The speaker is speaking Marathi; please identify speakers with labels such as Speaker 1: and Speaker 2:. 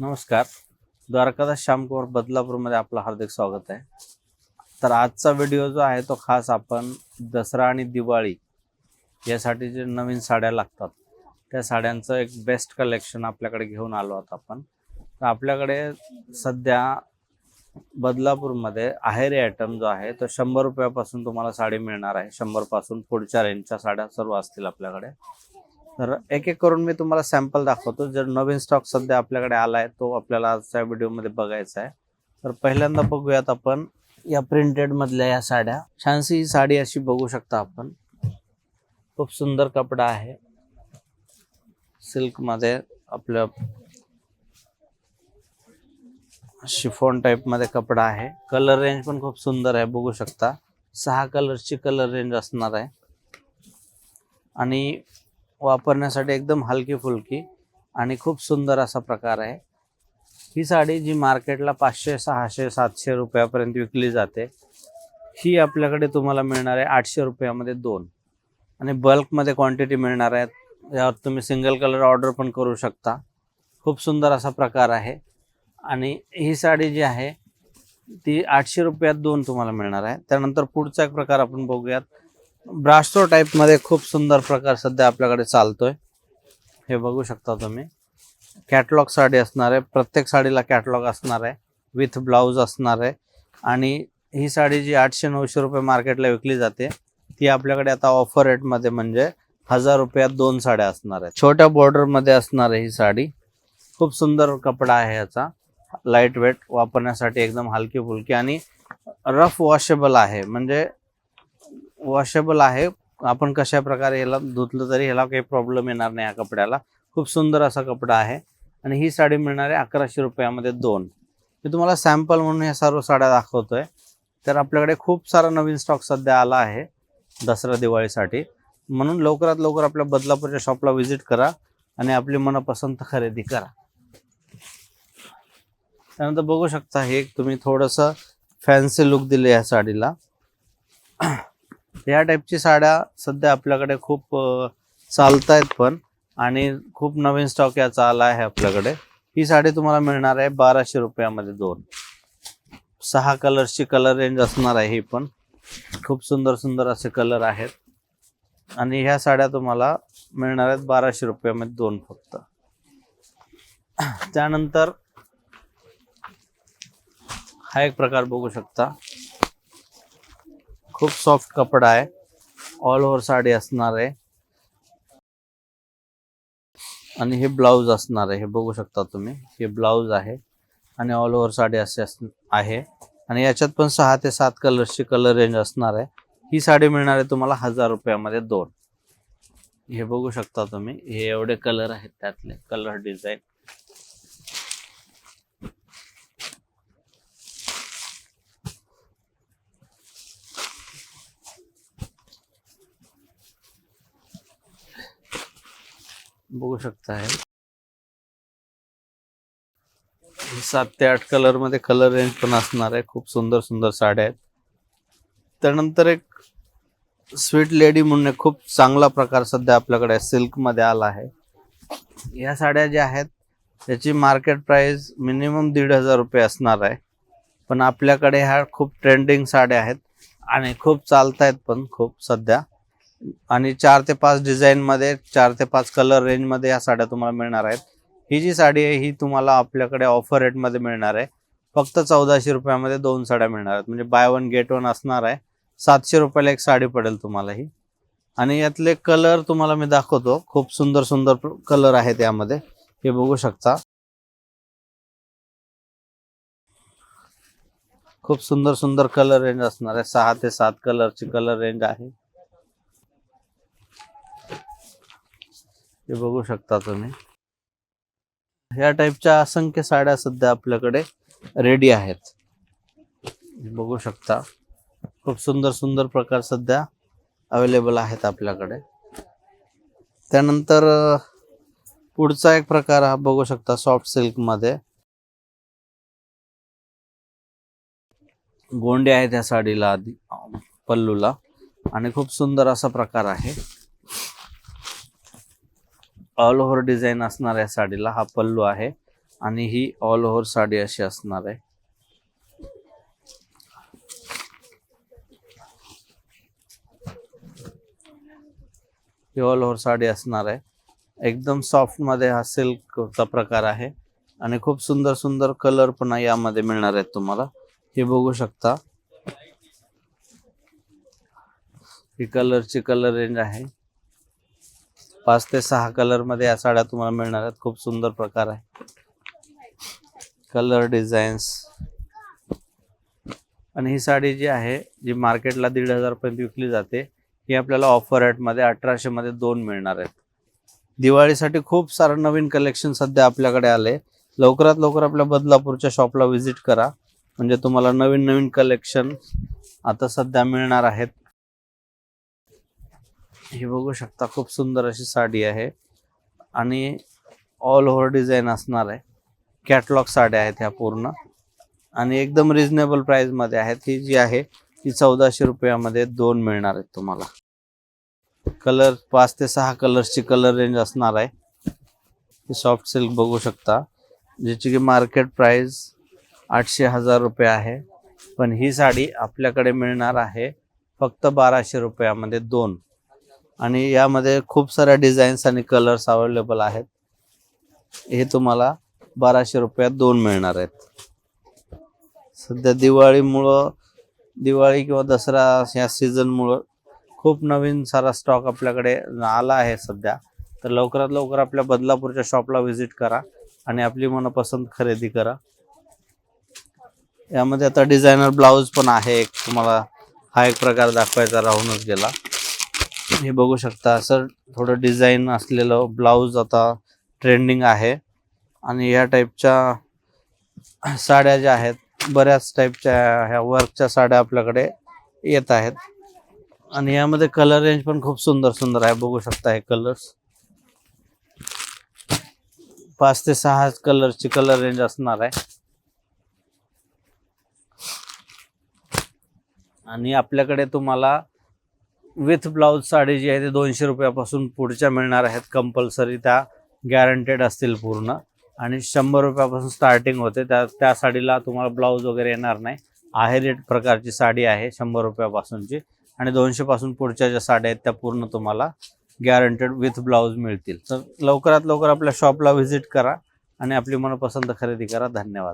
Speaker 1: नमस्कार. द्वारकादास श्यामकुमार बदलापूरमध्ये आपलं हार्दिक स्वागत आहे. तर आजचा व्हिडिओ जो आहे तो खास आपण दसरा आणि दिवाळी यासाठी जे नवीन साड्या लागतात त्या साड्यांचं एक बेस्ट कलेक्शन आपल्याकडे घेऊन आलो आहोत आपण. तर आपल्याकडे सध्या बदलापूरमध्ये आहेरी आयटम जो आहे तो शंभर रुपयापासून तुम्हाला साडी मिळणार आहे. शंभरपासून पुढच्या रेंजच्या साड्या सर्व असतील आपल्याकडे. तर एक एक करून मी तुम्हाला सॅम्पल दाखवतो. जर नवीन स्टॉक सध्या आपल्याकडे आला आहे तो आपल्याला आजच्या व्हिडिओमध्ये बघायचा आहे. तर पहिल्यांदा बघूयात आपण या प्रिंटेड मधल्या या साड्या. छानशी ही साडी अशी बघू शकता आपण. खूप सुंदर कपडा आहे. सिल्कमध्ये आपलं शिफॉन टाईपमध्ये कपडा आहे. कलर रेंज पण खूप सुंदर आहे बघू शकता. सहा कलरची कलर रेंज असणार आहे. आणि वापरण्यासाठी एकदम हलकी फुलकी आणि खूप सुंदर असा प्रकार आहे. ही साडी जी मार्केटला पाचशे सहाशे सातशे रुपयापर्यंत विकली जाते ही आपल्याकडे तुम्हाला मिळणार आहे आठशे रुपयामध्ये दोन. आणि बल्कमध्ये क्वांटिटी मिळणार आहेत यावर तुम्ही सिंगल कलर ऑर्डर पण करू शकता. खूप सुंदर असा प्रकार आहे. आणि ही साडी जी आहे ती आठशे रुपयात दोन तुम्हाला मिळणार आहे. त्यानंतर पुढचा एक प्रकार आपण बघूयात. ब्रास्टो टाईपमध्ये खूप सुंदर प्रकार सध्या आपल्याकडे चालतोय. हे बघू शकता तुम्ही. कॅटलॉग साडी असणार आहे. प्रत्येक साडीला कॅटलॉग असणार आहे. विथ ब्लाऊज असणार आहे. आणि ही साडी जी आठशे नऊशे रुपये मार्केटला विकली जाते ती आपल्याकडे आता ऑफर रेटमध्ये म्हणजे हजार रुपयात दोन साड्या असणार आहेत. छोट्या बॉर्डरमध्ये असणार आहे ही साडी. खूप सुंदर कपडा आहे याचा. लाइट वेट वापरण्यासाठी एकदम हलकी फुलकी आणि रफ वॉशेबल आहे. म्हणजे वॉशेबल आहे. आपण कशा प्रकारे याला धुतलं तरी ह्याला काही प्रॉब्लेम येणार नाही या कपड्याला. खूप सुंदर असा कपडा आहे. आणि ही साडी मिळणार आहे अकराशे रुपयामध्ये दोन. मी तुम्हाला सॅम्पल म्हणून ह्या सर्व साड्या दाखवतोय. तर आपल्याकडे खूप सारा नवीन स्टॉक सध्या आला आहे दसरा दिवाळीसाठी. म्हणून लवकरात लवकर आपल्या बदलापूरच्या शॉपला व्हिजिट करा आणि आपली मनपसंत खरेदी करा. त्यानंतर बघू शकता हे एक तुम्ही थोडंसं फॅन्सी लुक दिले या साडीला. या टाईपची साड्या सध्या आपल्याकडे खूप चालत आहेत पण आणि खूप नवीन स्टॉक याचा आला आहे आपल्याकडे. ही साडी तुम्हाला मिळणार आहे बाराशे रुपयामध्ये दोन. सहा कलर्सची कलर रेंज असणार आहे ही पण. खूप सुंदर सुंदर असे कलर आहेत. आणि ह्या साड्या तुम्हाला मिळणार आहेत बाराशे रुपयामध्ये दोन फक्त. त्यानंतर हा एक प्रकार बघू शकता. खूप सॉफ्ट कपडा आहे. ऑल ओव्हर साडी असणार आहे. आणि हे ब्लाऊज असणार आहे. हे बघू शकता तुम्ही. हे ब्लाऊज आहे. आणि ऑल ओव्हर साडी असे अस- आहे. आणि याच्यात पण सहा ते सात कलर्सची कलर रेंज असणार आहे. ही साडी मिळणार आहे तुम्हाला हजार रुपयामध्ये दोन. हे बघू शकता तुम्ही. हे एवढे कलर आहेत त्यातले. कलर डिझाईन बघू शकता आहे. सात ते आठ कलरमध्ये कलर रेंज पण असणार आहे. खूप सुंदर सुंदर साड्या आहेत. त्यानंतर एक स्वीट लेडी म्हणून खूप चांगला प्रकार सध्या आपल्याकडे सिल्कमध्ये आला आहे. या साड्या ज्या आहेत त्याची मार्केट प्राइस मिनिमम दीड हजार रुपये असणार आहे. पण आपल्याकडे ह्या खूप ट्रेंडिंग साड्या आहेत आणि खूप चालत आहेत पण खूप सध्या. आणि चार ते पाच डिझाईन मध्ये चार ते पाच कलर रेंजमध्ये या साड्या तुम्हाला मिळणार आहेत. ही जी साडी आहे ही तुम्हाला आपल्याकडे ऑफर रेटमध्ये मिळणार आहे. फक्त चौदाशे रुपयामध्ये दोन साड्या मिळणार आहेत. म्हणजे बाय वन गेट वन असणार आहे. सातशे रुपयाला एक साडी पडेल तुम्हाला ही. आणि यातले कलर तुम्हाला मी दाखवतो. खूप सुंदर सुंदर कलर आहेत यामध्ये. हे बघू शकता. खूप सुंदर सुंदर कलर रेंज असणार आहे. सहा ते सात कलरची कलर रेंज आहे. हे बघू शकता तुम्ही. ह्या टाईपच्या असंख्य साड्या सध्या आपल्याकडे रेडी आहेत. बघू शकता. खूप सुंदर सुंदर प्रकार सध्या अवेलेबल आहेत आपल्याकडे. त्यानंतर पुढचा एक प्रकार हा बघू शकता सॉफ्ट सिल्कमध्ये. गोंडे आहेत या साडीला आधी पल्लूला. आणि खूप सुंदर असा प्रकार आहे. ऑल ओव्हर डिझाईन असणार आहे साडीला. हा पल्लू आहे आणि ही ऑल ओव्हर साडी अशी असणार आहे. ही ऑल ओव्हर साडी असणार आहे. एकदम सॉफ्टमध्ये हा सिल्कचा प्रकार आहे आणि खूप सुंदर सुंदर कलर पण यामध्ये मिळणार आहेत तुम्हाला. हे बघू शकता. ही कलरची कलर रेंज आहे. पाच ते सहा कलरमध्ये या साड्या तुम्हाला मिळणार आहेत. खूप सुंदर प्रकार आहे. कलर डिझाईन्स आणि ही साडी जी आहे जी मार्केटला दीड हजार पर्यंत विकली जाते ही आपल्याला ऑफर रेटमध्ये अठराशे मध्ये दोन मिळणार आहेत. दिवाळीसाठी खूप सारं नवीन कलेक्शन सध्या आपल्याकडे आले लवकरात लवकर आपल्या बदलापूरच्या शॉपला व्हिजिट करा. म्हणजे तुम्हाला नवीन नवीन कलेक्शन आता सध्या मिळणार आहेत. हे बघू शकता खूप सुंदर अशी साडी आहे. आणि ऑल ओव्हर डिझाईन असणार आहे. कॅटलॉग साड्या आहेत ह्या पूर्ण. आणि एकदम रिझनेबल प्राईजमध्ये आहेत. ही जी आहे ती चौदाशे रुपयामध्ये दोन मिळणार आहेत तुम्हाला. कलर पाच ते सहा कलर्सची कलर रेंज असणार आहे. सॉफ्ट सिल्क बघू शकता. ज्याची की मार्केट प्राईज आठशे हजार रुपये आहे. पण ही साडी आपल्याकडे मिळणार आहे फक्त बाराशे रुपयामध्ये दोन. आणि यामध्ये खूप साऱ्या डिझाईन्स आणि कलर्स अवेलेबल आहेत. हे तुम्हाला बाराशे रुपयात दोन मिळणार आहेत. सध्या दिवाळीमुळं दिवाळी किंवा दसरा या सीझनमुळं खूप नवीन सारा स्टॉक आपल्याकडे आला आहे सध्या. तर लवकरात लवकर आपल्या बदलापूरच्या शॉपला व्हिजिट करा आणि आपली मनपसंत खरेदी करा. यामध्ये आता डिझायनर ब्लाऊज पण आहे एक. तुम्हाला हा एक प्रकार दाखवायचा राहूनच गेला. हे बघू शकता असं थोडं डिझाईन असलेलं ब्लाऊज आता ट्रेंडिंग आहे. आणि या टाईपच्या साड्या ज्या आहेत बऱ्याच टाईपच्या ह्या वर्कच्या साड्या आपल्याकडे येत आहेत. आणि यामध्ये कलर रेंज पण खूप सुंदर सुंदर आहे बघू शकता हे कलर्स पाच ते सहा कलरची कलर रेंज असणार आहे. आणि आपल्याकडे तुम्हाला विथ ब्लाऊज साडी जी आहे ती दोनशे रुपयापासून पुढच्या मिळणार आहेत कंपल्सरी त्या गॅरंटेड असतील पूर्ण. आणि शंभर रुपयापासून स्टार्टिंग होते. त्या त्या साडीला तुम्हाला ब्लाऊज वगैरे येणार नाही. आहे रेट प्रकारची साडी आहे शंभर रुपयापासूनची. आणि दोनशेपासून पुढच्या ज्या साड्या आहेत त्या पूर्ण तुम्हाला गॅरंटेड विथ ब्लाऊज मिळतील. तर लवकरात लवकर आपल्या शॉपला व्हिजिट करा आणि आपली मनपसंत खरेदी करा. धन्यवाद.